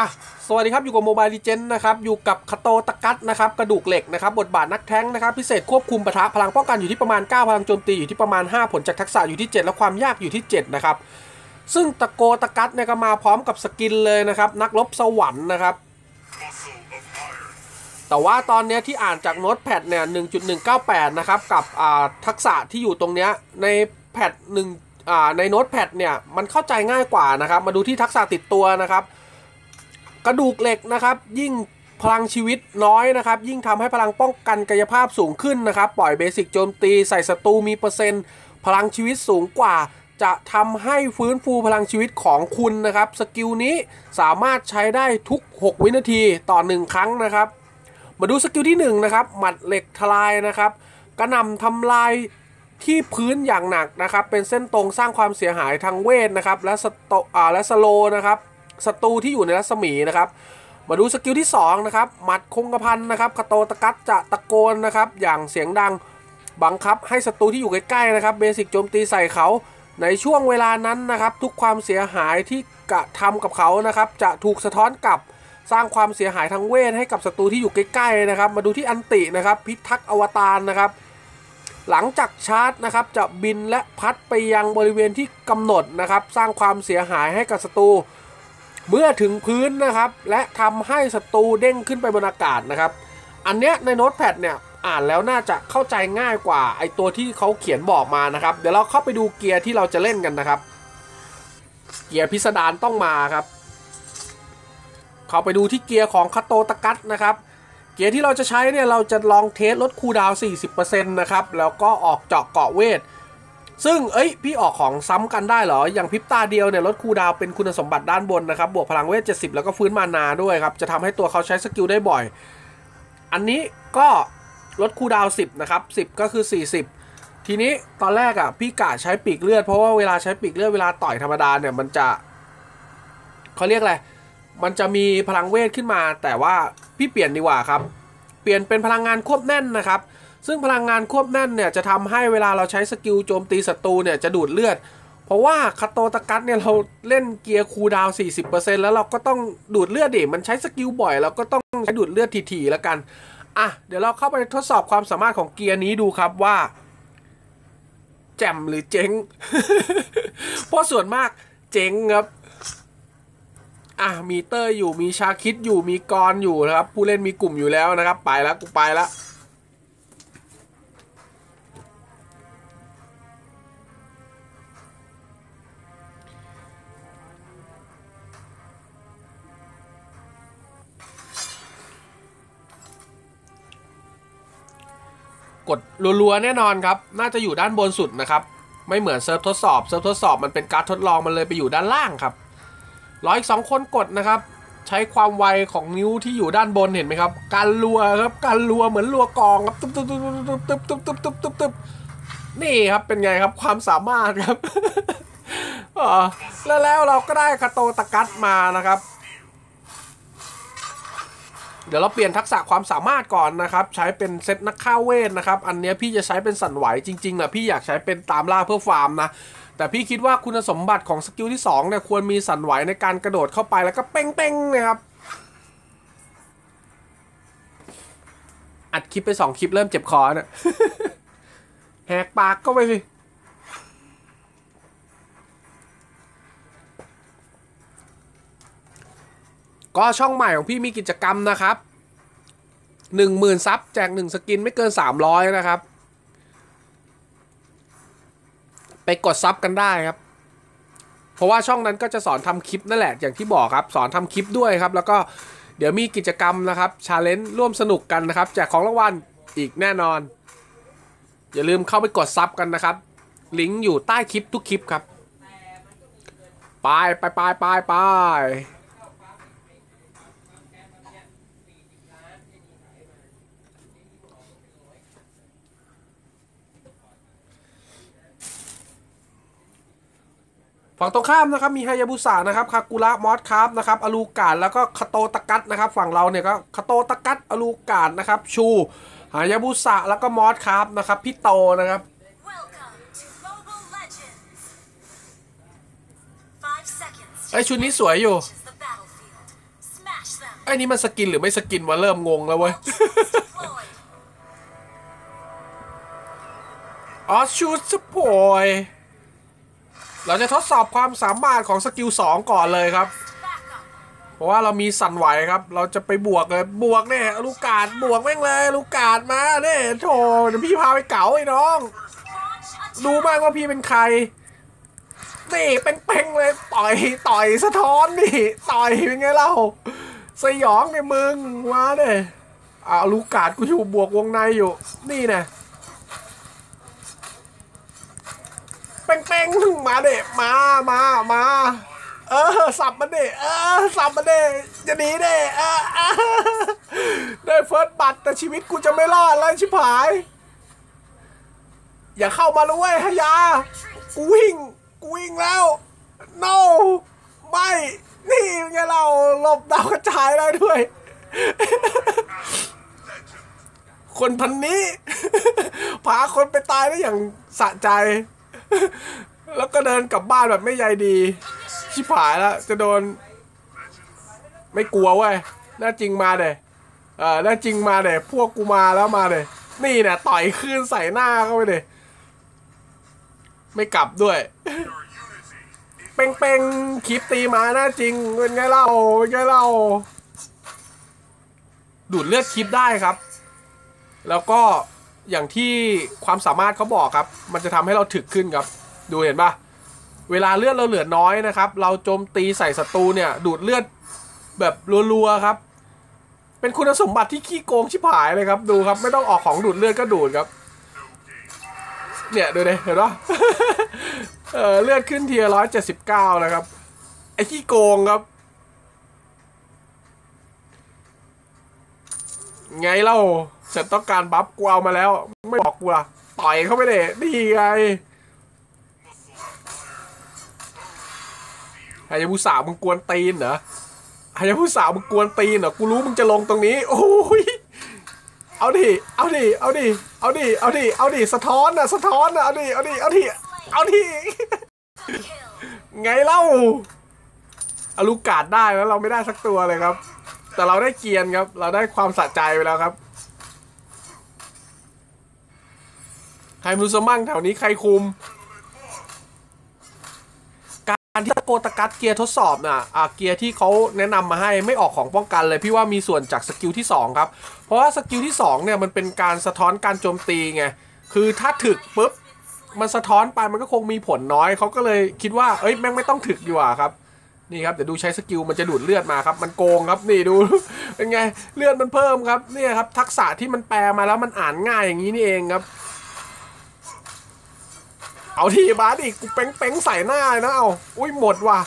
อะสวัสดีครับ อยู่กับโมบายดีเจนนะครับ อยู่กับคาโตตะกัสนะครับ กระดูกเหล็กนะครับ บทบาทนักแท้งนะครับ พิเศษควบคุมปะทะพลังป้องกันอยู่ที่ประมาณ 9 พลังโจมตีอยู่ที่ประมาณ 5 ผลจากทักษะอยู่ที่ 7 และความยากอยู่ที่ 7 นะครับ ซึ่งตะโกตะกัสเนี่ยก็มาพร้อมกับสกินเลยนะครับ นักรบสวรรค์นะครับ แต่ว่าตอนนี้ที่อ่านจากโน้ตแพดเนี่ย 1.198 นะครับ กับทักษะที่อยู่ตรงเนี้ยในแพด1ในโน้ตแพดเนี่ย มันเข้าใจง่ายกว่านะครับ มาดูที่ทักษะติดตัวนะครับ กระดูกเหล็กนะครับ ยิ่งพลังชีวิตน้อยนะครับ ยิ่งทำให้พลังป้องกันกายภาพสูงขึ้นนะครับ ปล่อยเบสิกโจมตีใส่ศัตรูมีเปอร์เซ็นต์ พลังชีวิตสูงกว่า จะทำให้ฟื้นฟูพลังชีวิตของคุณนะครับ สกิลนี้สามารถใช้ได้ทุก 6 วินาทีต่อ 1 ครั้งนะครับ มาดูสกิลที่1นะครับ หมัดเหล็กทลายนะครับกระหน่ำทำลายที่พื้นอย่างหนักนะครับ เป็นเส้นตรงสร้างความเสียหายทางเวทนะครับ และสโตอ่าและสโลนะครับ ศัตรูที่อยู่ในรัศมีนะครับ มาดูสกิลที่2นะครับหมัดคงกระพันนะครับคาโตตะกัสจะตะโกนนะครับ อย่างเสียงดังบังคับให้ศัตรูที่อยู่ใกล้ๆนะครับเบสิกโจมตีใส่เขาในช่วงเวลานั้นนะครับ ทุกความเสียหายที่กระทำกับเขานะครับ จะถูกสะท้อนกลับสร้างความเสียหายทางเวทให้กับศัตรูที่อยู่ใกล้ๆนะครับ มาดูที่อันตินะครับ พิทักษ์อวตารนะครับ หลังจากชาร์จนะครับ จะบินและพัดไปยังบริเวณที่กำหนดนะครับ สร้างความเสียหายให้กับศัตรู เมื่อถึงพื้นนะครับ และทำให้ศัตรูเด้งขึ้นไปบนอากาศนะครับ อันเนี้ยในโน้ตแพดเนี่ยอ่านแล้วน่าจะเข้าใจง่ายกว่าไอตัวที่เขาเขียนบอกมานะครับ เดี๋ยวเราเข้าไปดูเกียร์ที่เราจะเล่นกันนะครับ เกียร์พิสดารต้องมาครับ เข้าไปดูที่เกียร์ของคาโตตะกัสนะครับ เกียร์ที่เราจะใช้เนี่ยเราจะลองเทสลดคูดาว 40%นะครับ แล้วก็ออกเจาะเกาะเวท ซึ่งเอ้ยพี่ออกของซ้ำกันได้เหรอ อย่างพิบตาเดียวเนี่ยลดคูดาวเป็นคุณสมบัติด้านบนนะครับ บวกพลังเวท 70 แล้วก็ฟื้นมานาด้วยครับ จะทำให้ตัวเขาใช้สกิลได้บ่อย อันนี้ก็ลดคูดาว 10 นะครับ 10 ก็คือ 40 ทีนี้ตอนแรกอะ่ะพี่กะใช้ปีกเลือด เพราะว่าเวลาใช้ปีกเลือดเวลาต่อยธรรมดาเนี่ยมันจะเขาเรียกอะไร มันจะมีพลังเวทขึ้นมา แต่ว่าพี่เปลี่ยนดีกว่าครับ เปลี่ยนเป็นพลังงานควบแน่นนะครับ ซึ่งพลังงานควบแน่นเนี่ยจะทำให้เวลาเราใช้สกิลโจมตีศัตรูเนี่ยจะดูดเลือด เพราะว่าคาโตตะกัสเนี่ยเราเล่นเกียร์คูดาวน์40%แล้วเราก็ต้องดูดเลือดดิมันใช้สกิลบ่อยเราก็ต้องใช้ดูดเลือดทีๆแล้วกันอะเดี๋ยวเราเข้าไปทดสอบความสามารถของเกียร์นี้ดูครับว่าแจ่มหรือเจ๊ง เพราะส่วนมากเจ๊งครับ อะมีเตอร์อยู่มีชาคิดอยู่มีกรอยู่นะครับ ผู้เล่นมีกลุ่มอยู่แล้วนะครับ ไปแล้วกูไปแล้ว กดรัวๆแน่นอนครับ น่าจะอยู่ด้านบนสุดนะครับ ไม่เหมือนเซิร์ฟทดสอบเซิร์ฟทดสอบมันเป็นการทดลองมันเลยไปอยู่ด้านล่างครับรออีกสองคนกดนะครับ ใช้ความไวของนิ้วที่อยู่ด้านบนเห็นไหมครับ การรัวครับการรัวเหมือนรัวกองครับตึ๊บตึ๊บตึ๊บตึ๊บตึ๊บตึ๊บตึ๊บตึ๊บตึ๊บตึ๊บนี่ครับเป็นไงครับความสามารถครับแล้วแล้วเราก็ได้คาโตตะกัสมานะครับ เดี๋ยวเราเปลี่ยนทักษะความสามารถก่อนนะครับ ใช้เป็นเซตนักฆ่าเวทนะครับ อันนี้พี่จะใช้เป็นสั่นไหวจริงๆนะพี่อยากใช้เป็นตามล่าเพื่อฟาร์มนะ แต่พี่คิดว่าคุณสมบัติของสกิลที่2เนี่ยควรมีสั่นไหวในการกระโดดเข้าไปแล้วก็เป้งๆนะครับอัดคลิปไป2คลิปเริ่มเจ็บคอเนี่ยแหกปากก็ไปสิ ก็ช่องใหม่ของพี่มีกิจกรรมนะครับหนึ่งหมื่นซับแจกหนึ่งสกินไม่เกินสามร้อยนะครับ ไปกดซับกันได้ครับ เพราะว่าช่องนั้นก็จะสอนทำคลิปนั่นแหละอย่างที่บอกครับ สอนทำคลิปด้วยครับ แล้วก็เดี๋ยวมีกิจกรรมนะครับชาเลนจ์ร่วมสนุกกันนะครับแจกของรางวัลอีกแน่นอน อย่าลืมเข้าไปกดซับกันนะครับ ลิงก์อยู่ใต้คลิปทุกคลิปครับไปไปไปไปไป ฝั่งตรงข้ามนะครับมีไฮยาบุสะนะครับคากุระมอสคาร์ฟนะครับอลูกาดแล้วก็คาโตตะกัสนะครับ ฝั่งเราเนี่ยก็คาโตตะกัสอลูกาดนะครับชูหายาบุสะแล้วก็มอสคาร์ฟนะครับพี่โตนะครับ Welcome to Mobile Legends. Five seconds. ไอยชุดนี้สวยอยู่ reaches the battlefield. ไอ้นี่มันสกินหรือไม่สกินวะเริ่มงงแล้วเว้ย Deployed. ออชูสปอย เราจะทดสอบความสามารถของสกิล2 ก่อนเลยครับ เพราะว่าเรามีสั่นไหวครับ เราจะไปบวกเลยบวกเนี่ยลูกกาดบวกแม่งเลยลูกกาดมาเนี่ยโถพี่พาไปเก๋าไอ้น้อง ดูบ้างว่าพี่เป็นใครนี่เป้งๆเลยต่อยต่อยสะท้อนนี่ต่อยเป็นไงเล่าสยองในมึงมาเด้เอาลูกกาดกูอยู่บวกวงในอยู่ นี่นะเป้ งมาเด้มามามาเออสับมันเด้เออสับมันเด้จะหนีเด้เออได้เฟิร์สบัตรแต่ชีวิตกูจะไม่รอดแล้วชิบหาย อย่าเข้ามาเลยเว้ยฮยากูวิ่งกูวิ่งแล้ว no ไม่นี่ไงเราหลบดาวกระจายได้ด้วย คนพันนี้ พาคนไปตายได้อย่างสะใจ แล้วก็เดินกลับบ้านแบบไม่ใยดี ชิบหายแล้วจะโดน ไม่กลัวเว้ยน่าจริงมาเดยเออน่าจริงมาเดยพวกกูมาแล้วมาเดยนี่เนี่ยต่อยคืนใส่หน้าเข้าไปเดยไม่กลับด้วย เป้งเป้งคลิปตีมาน้าจริงเป็นไงเล่าเป็นไงเล่า ดูดเลือดคลิปได้ครับ แล้วก็อย่างที่ความสามารถเขาบอกครับ มันจะทำให้เราถึกขึ้นครับ ดูเห็นปะเวลาเลือดเราเหลือน้อยนะครับ เราโจมตีใส่ศัตรูเนี่ย ดูดเลือดแบบรัวๆครับ เป็นคุณสมบัติที่ขี้โกงชิบหายเลยครับดูครับ ไม่ต้องออกของดูดเลือดก็ดูดครับ เนี่ยดูดิเห็นปะเออเลือดขึ้นทีร้อยเจ็ดสิบเก้านะครับ ไอ้ขี้โกงครับ ไงเล่าฉันต้องการบัฟกูเอามาแล้ว ไม่บอกกูละต่อยเข้าไปเดนี่ไง ฮายาบุสามึงกวนตีนเหรอฮายาบุสามึงกวนตีนเหรอ กูรู้มึงจะลงตรงนี้ โอ้ย เอาดิ เอาดิ เอาดิ เอาดิ เอาดิ เอาดิ สะท้อนอะ สะท้อนอะ เอาดิ เอาดิ เอาดิ เอาดิ Kill. ไงเล่าเอาลูกกาดได้แล้วเราไม่ได้สักตัวเลยครับ แต่เราได้เกียร์ครับ เราได้ความสะใจไปแล้วครับใครมรู้สมั่งแถวนี้ใครคุม การที่ตะโกตะกัดเกียร์ทดสอบน่ะอะเกียร์ที่เขาแนะนำมาให้ไม่ออกของป้องกันเลย พี่ว่ามีส่วนจากสกิลที่ 2 ครับ เพราะว่าสกิลที่2เนี่ยมันเป็นการสะท้อนการโจมตีไง คือถ้าถึกปุ๊บ มันสะท้อนไปมันก็คงมีผลน้อย เขาก็เลยคิดว่า เอ้ยแม่งไม่ต้องถึกดีกว่าครับ นี่ครับเดี๋ยวดูใช้สกิลมันจะดูดเลือดมาครับ มันโกงครับนี่ดู เป็นไงเลือดมันเพิ่มครับเนี่ยครับทักษะที่มันแปลมาแล้วมันอ่านง่ายอย่างนี้นี่เองครับ เอาทีบาสอีกกูเป้งเป้งๆใส่หน้านะเอาอุ้ยหมดว่ะ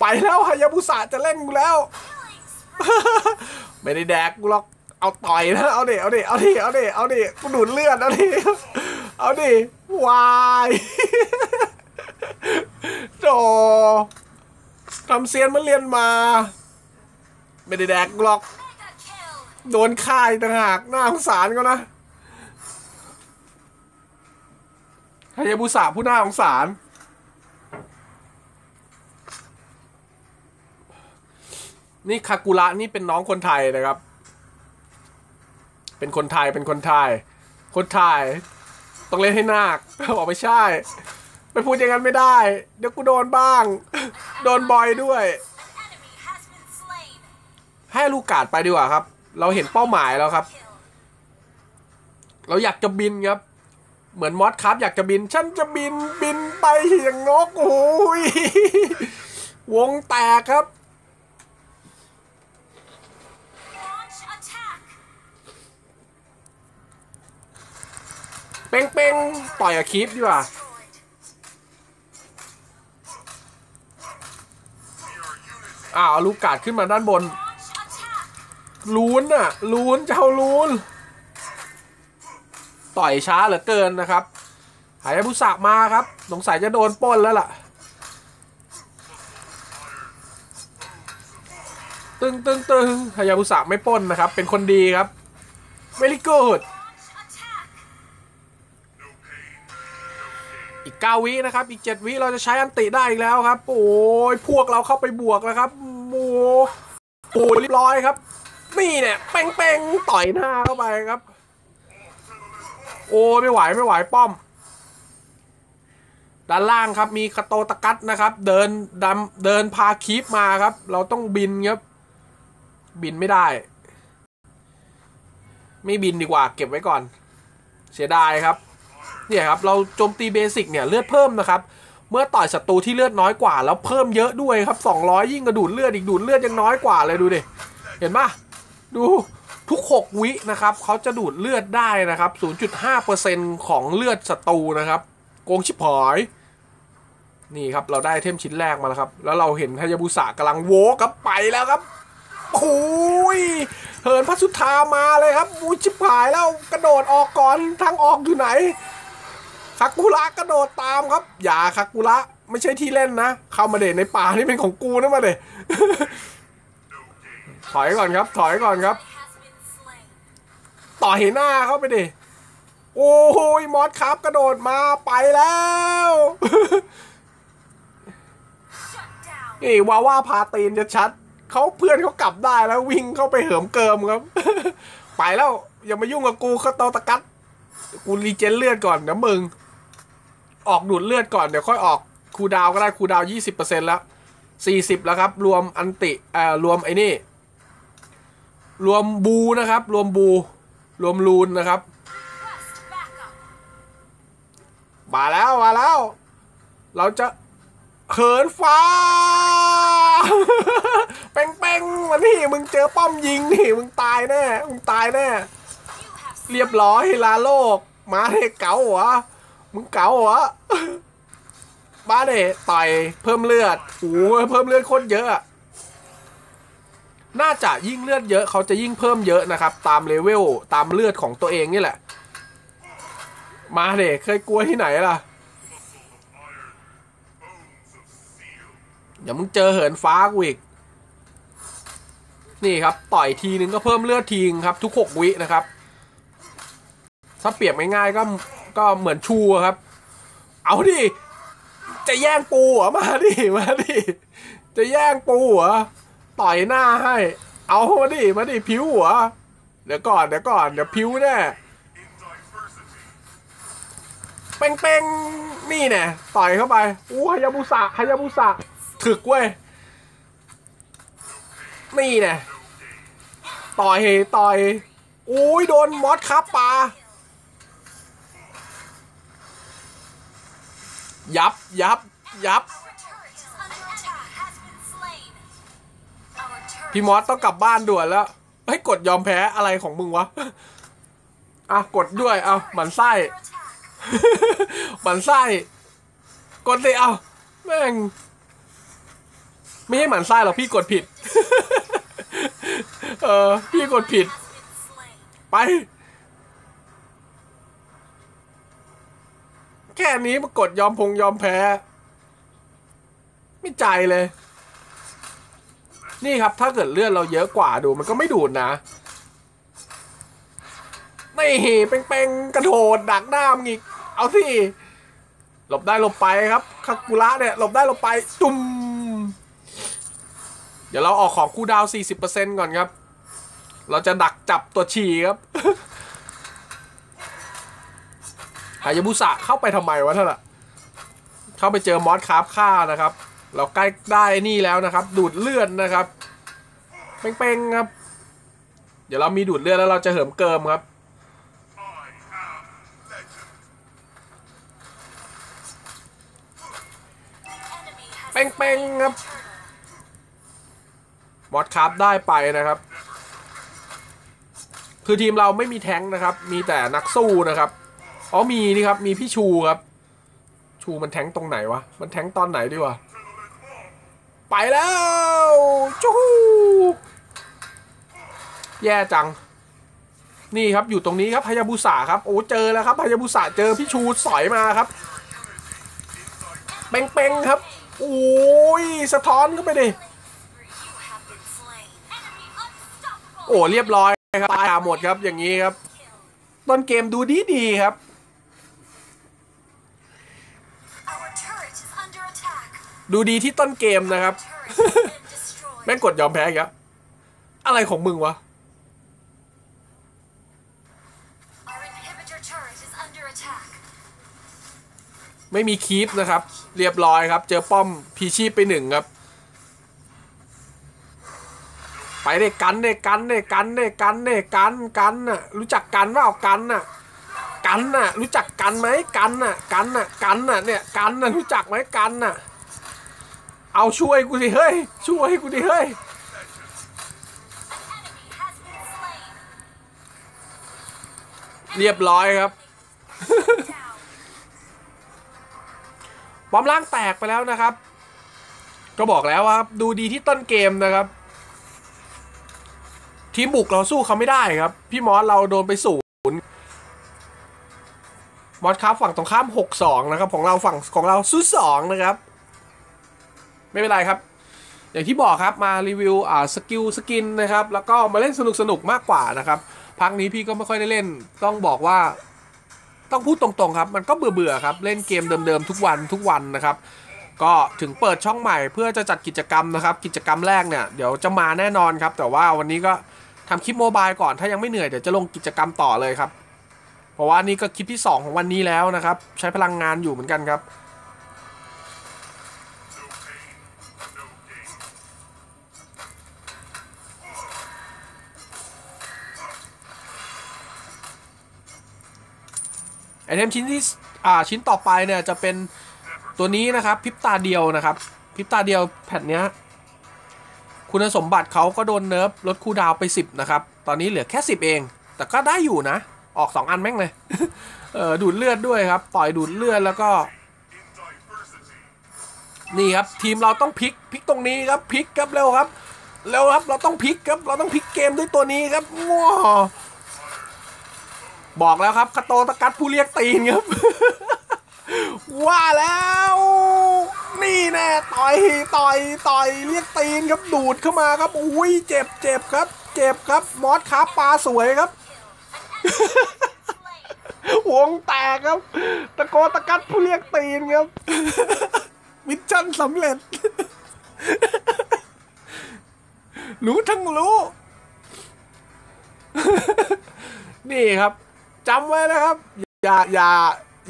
ไปแล้วฮายาบุสะจะเล่นกูแล้ว ไม่ได้แดกกูหรอกเอาต่อยนะเอาดิเอาดิเอาดิเอาดิเอาดิกูดูดเลือดเอาดิเอาดิวายโจทำเซียนมาเรียนมา ไม่ได้แดกกูหรอก โดนค่ายต่างหากน่าสงสารก็นะ ฮายาบุสะผู้น่าสงสาร นี่คากุระนี่เป็นน้องคนไทยนะครับ เป็นคนไทยเป็นคนไทย คนไทย ต้องเล่นให้นาคบอกไม่ใช่ ไปพูดอย่างนั้นไม่ได้ เดี๋ยวกูโดนบ้าง โดนบอยด้วย ให้ลูกกาดไปดีกว่าครับ เราเห็นเป้าหมายแล้วครับ เราอยากจะบินครับ เหมือนมอสครับอยากจะบิน ฉันจะบินบินไปอย่างนกโอ้ยวงแตกครับ เป้งเป้งต่อยกับคีปดีกว่าอ้าวลูกกาดขึ้นมาด้านบน ลูนน่ะลูนเจ้าลูน ต่อยช้าเหลือเกินนะครับ หายาบุษะมาครับ สงสัยจะโดนป้นแล้วล่ะ ตึงตึงตึงฮายาบุษะไม่ป้นนะครับ เป็นคนดีครับ very good Launch attack. อีก 9 วินะครับ อีก 7 วิเราจะใช้อันติได้อีกแล้วครับ โอ้ยพวกเราเข้าไปบวกแล้วครับโอ้โอ้ยเรียบร้อยครับ นี่เนี่ยเป้งเป้งๆต่อยหน้าเข้าไปครับ โอ้ไม่ไหวไม่ไหวป้อม ด้านล่างครับมีคาโตตะกัดนะครับ เดินดำเดินพาคีปมาครับ เราต้องบินครับ บินไม่ได้ ไม่บินดีกว่า เก็บไว้ก่อน เสียดายครับ เนี่ยครับ เราโจมตีเบสิกเนี่ยเลือดเพิ่มนะครับ เมื่อต่อยศัตรูที่เลือดน้อยกว่า แล้วเพิ่มเยอะด้วยครับ 200 ยิ่งกระดูดเลือดอีกดูดเลือดยังน้อยกว่าเลยดูดิเห็นปะดู ทุก 6 วินะครับเขาจะดูดเลือดได้นะครับ 0.5%ของเลือดศัตรูนะครับ โกงชิบหายนี่ครับเราได้เทมชิ้นแรกมาแล้วครับ แล้วเราเห็นฮายาบุสะกำลังโวกับไปแล้วครับโอ้ยเหินพัสุธามาเลยครับอุ้ชิบหายแล้วกระโดดออกก่อนทางออกอยู่ไหนคากุระกระโดดตามครับ อย่าคากุระไม่ใช่ที่เล่นนะ เข้ามาเดในป่านี่เป็นของกูนะมาเดถอยก่อนครับ ถอยก่อนครับ ต่อยหน้าเข้าไปดิ โอ้โหมอสครับกระโดดมาไปแล้ว นี่วาว่าพาตีนจะชัด เขาเพื่อนเขากลับได้แล้ววิ่งเข้าไปเหิมเกิมครับ ไปแล้ว อย่ามายุ่งกับกูเขาโตตะกัด กูรีเจนเลือดก่อนเดี๋ยวมึง ออกดูดเลือดก่อนเดี๋ยวค่อยออกคูดาวก็ได้คูดาวยี่สิบเปอร์เซ็นแล้วสี่สิบแล้วครับ รวมอันติเอ่อรวมไอ้นี่ รวมบูนะครับ รวมบู รวมลูนนะครับ มาแล้วมาแล้ว เราจะเหินฟ้า เป้งๆมานี่มึงเจอป้อมยิงนี่มึงตายแน่มึงตายแน่ เรียบร้อยลาโลก มาเด้เก๋าหรอมึงเก๋าเหรอมาเด้ต่อยเพิ่มเลือดโอ้เพิ่มเลือดโคตรเยอะ น่าจะยิ่งเลือดเยอะเขาจะยิ่งเพิ่มเยอะนะครับ ตามเลเวลตามเลือดของตัวเองนี่แหละ มาเด้เคยกลัวที่ไหนล่ะเดี๋ยวมึงเจอเหินฟ้ากูอีกนี่ครับ ต่อยทีนึงก็เพิ่มเลือดทีงครับ ทุกหกวินะครับ ถ้าเปรียบง่ายๆก็ก็เหมือนชูครับ เอาดิ จะแย่งปูเหรอมาดิ มาดิ จะแย่งปูเหรอ ต่อยหน้าให้ เอามาดิมาดิผิวหรอเดี๋ยวก่อนเดี๋ยวก่อนเดี๋ยวผิวแน่เป้งเป้งๆนี่แน่ต่อยเข้าไปอู้ฮายาบุสะฮายาบุสะถึกเว้ยนี่แน่ต่อยต่อยอุ้ยโดนมอสครับปลายับยับยับ พี่มอสต้องกลับบ้านด่วนแล้วเฮ้กดยอมแพ้อะไรของมึงวะ อะกดด้วย เอาหมันไส้หมันไส้ กดสิเอาแม่ง ไม่ใช่หมันไส้หรอกพี่กดผิด เออ พี่กดผิด ไป แค่นี้มากดยอมพงยอมแพ้ ไม่ใจเลย นี่ครับถ้าเกิดเลือดเราเยอะกว่าดูมันก็ไม่ดูดนะไม่เป้งๆกระโดดดักหน้ามึงอีกเอาสิหลบได้หลบไปครับคากุระเนี่ยหลบได้หลบไปจุ่มเดี๋ยวเราออกของคูลดาว 40%ก่อนครับ เราจะดักจับตัวฉี่ครับหายาบุสะเข้าไปทำไมวะท่านอะเข้าไปเจอมอสคาร์ฟฆ่านะครับ เราใกล้ได้นี่แล้วนะครับ ดูดเลือดนะครับเป้งๆครับ เดี๋ยวเรามีดูดเลือดแล้วเราจะเหิมเกิมครับเป้งๆครับมอสคาร์ฟได้ไปนะครับ คือทีมเราไม่มีแท้งนะครับ มีแต่นักสู้นะครับอ๋อมีนี่ครับ มีพี่ชูครับ ชูมันแท้งตรงไหนวะ มันแท้งตอนไหนดีวะ ไปแล้วจู้แย่จัง นี่ครับอยู่ตรงนี้ครับพยาบุษาครับ โอ้เจอแล้วครับพยาบุษาเจอพี่ชูสอยมาครับ เป้งๆครับ โอ้ยสะท้อนเข้าไปดิ โอ้เรียบร้อยครับตายหาหมดครับอย่างนี้ครับ ต้นเกมดูดีดีๆครับ ดูดีที่ต้นเกมนะครับ Turret has been destroyed. แม่งกดยอมแพ้อีกแล้วอะไรของมึงวะ Our inhibitor turret is under attack. ไม่มีคีปนะครับ เรียบร้อยครับ เจอป้อมพีชีพไปหนึ่งครับ ไปเด้กันเด้กันเด้กันเด้กันเด้กันกันน่ะ รู้จักกันว่าเอากันน่ะกันน่ะ รู้จักกันไหมกันน่ะ กันน่ะ กันน่ะ เนี่ย กันน่ะ รู้จักไหมกันน่ะ เอาช่วยกูสิเฮ้ย ช่วยกูดิเฮ้ย เรียบร้อยครับ ป้อมล่างแตกไปแล้วนะครับ ก็บอกแล้วว่าดูดีที่ต้นเกมนะครับ ทีมบุกเราสู้เขาไม่ได้ครับ พี่มอสเราโดนไปศูนย์มอสครับฝั่งตรงข้าม 6-2 นะครับ ของเราฝั่งของเราสู้2นะครับ ไม่เป็นไรครับ อย่างที่บอกครับมารีวิวอ่าสกิลสกินนะครับ แล้วก็มาเล่นสนุกสนุกมากกว่านะครับพักนี้พี่ก็ไม่ค่อยได้เล่น ต้องบอกว่า ต้องพูดตรงๆครับ มันก็เบื่อๆครับ เล่นเกมเดิมๆทุกวันทุกวันนะครับก็ถึงเปิดช่องใหม่เพื่อจะจัดกิจกรรมนะครับ กิจกรรมแรกเนี่ยเดี๋ยวจะมาแน่นอนครับ แต่ว่าวันนี้ก็ทำคลิปโมบายก่อนถ้ายังไม่เหนื่อยเดี๋ยวจะลงกิจกรรมต่อเลยครับ เพราะว่านี่ก็คลิปที่ 2 ของวันนี้แล้วนะครับ ใช้พลังงานอยู่เหมือนกันครับ ไอเทมชิ้นที่อ่าชิ้นต่อไปเนี่ยจะเป็นตัวนี้นะครับพิบตาเดียวนะครับพิบตาเดียวแผ่นเนี้ยคุณสมบัติเขาก็โดนเนิร์ฟลดคูดาวไป 10 นะครับ ตอนนี้เหลือแค่ 10 เอง แต่ก็ได้อยู่นะ ออก 2 อันแม่งเลยเออดูดเลือดด้วยครับ ต่อยดูดเลือดแล้วก็ นี่ครับ ทีมเราต้องพลิกพลิกตรงนี้ครับพลิกครับเร็วครับเร็วครับ เราต้องพลิกครับ เราต้องพลิกเกมด้วยตัวนี้ครับง้อ บอกแล้วครับคาโตตะกัดผู้เรียกตีนครับ ว่าแล้ว นี่แน่ต่อยต่อยต่อยเรียกตีนครับดูดเข้ามาครับอุ้ยเจ็บเจ็บครับ เจ็บครับมอสขาปลาสวยครับวงแตกครับ ตะโกตะกัดผู้เรียกตีนครับมิชชั่นสำเร็จ รู้ทั้งรู้ นี่ครับ จำไว้นะครับ อย่าอย่า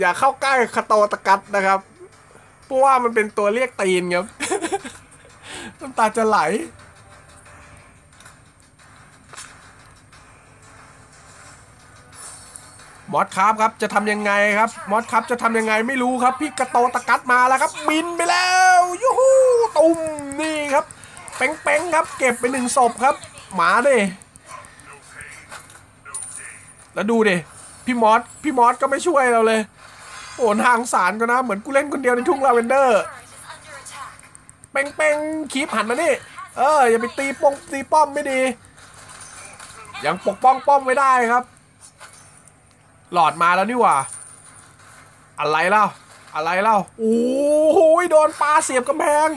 อย่าเข้าใกล้คาโตตะกัดนะครับ เพราะว่ามันเป็นตัวเรียกตีนครับน้ำตาจะไหล มอสครับครับจะทำยังไงครับ มอสครับจะทำยังไงไม่รู้ครับ พี่กระโตตะกัดมาแล้วครับ บินไปแล้วยูฮูตุ่มนี่ครับเป้งๆครับ เก็บไปหนึ่งศพครับ หมาดิแล้วดูดิ พี่มอสพี่มอสก็ไม่ช่วยเราเลย โอ้ทางสารก็นะ เหมือนกูเล่นคนเดียวในทุ่งลาเวนเดอร์ Turret is under attack. เป้งๆคีบหันมานี่ เออ อย่าไปตีปงตีป้อมไม่ดี ยังปกป้องป้อมไว้ได้ครับ หลอดมาแล้วนี่หว่า อะไรเล่าอะไรเล่าโอ้โหโดนปลาเสียบกำแพง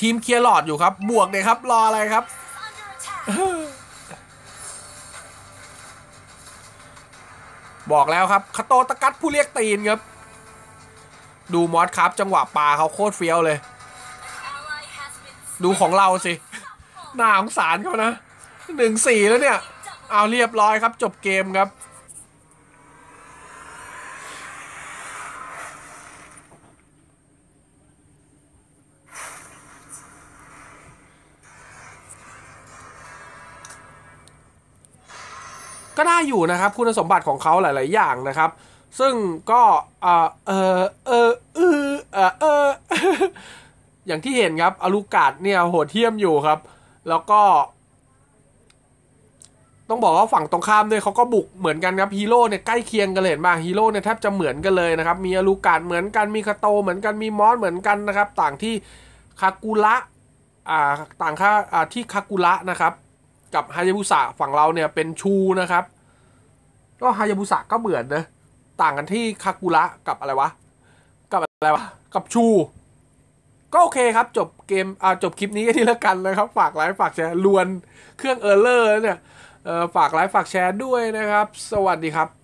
ทีมเคลียร์หลอดอยู่ครับ บวกเลยครับ รออะไรครับ บอกแล้วครับคาโตตะกัดผู้เรียกตีนครับ ดูมอสครับจังหวะปลาเขาโคตรเฟี้ยวเลย ดูของเราสิ หน้าของสารเขานะหนึ่งสี่แล้วเนี่ย เอาเรียบร้อยครับจบเกมครับ อยู่นะครับคุณสมบัติของเขาหลาย ๆ อย่างนะครับ ซึ่งก็เออเออเออเออเอออย่างที่เห็นครับอลูกาดเนี่ยโหดเทียมอยู่ครับ แล้วก็ ต้องบอกว่าฝั่งตรงข้ามด้วยเขาก็บุกเหมือนกันครับฮีโร่เนี่ยใกล้เคียงกันเลยเห็นป่ะฮีโร่เนี่ยแทบจะเหมือนกันเลยนะครับ มีอลูกาดเหมือนกันมีคาโตเหมือนกันมีมอสเหมือนกันนะครับ ต่างที่คากุระอ่าต่างค่าอ่าที่คากุระนะครับ กับฮายาบุสะฝั่งเราเนี่ยเป็นชูนะครับ ก็ฮายาบุสะก็เหมือนนะ ต่างกันที่คากุระกับอะไรวะ กับอะไรวะ กับชู ก็โอเคครับ จบเกมอ่าจบคลิปนี้ที่ละกันนะครับ ฝากไลค์ฝากแชร์ลวนเครื่องเออร์เลอร์เนี่ยเออฝากไลค์ฝากแชร์ด้วยนะครับ สวัสดีครับ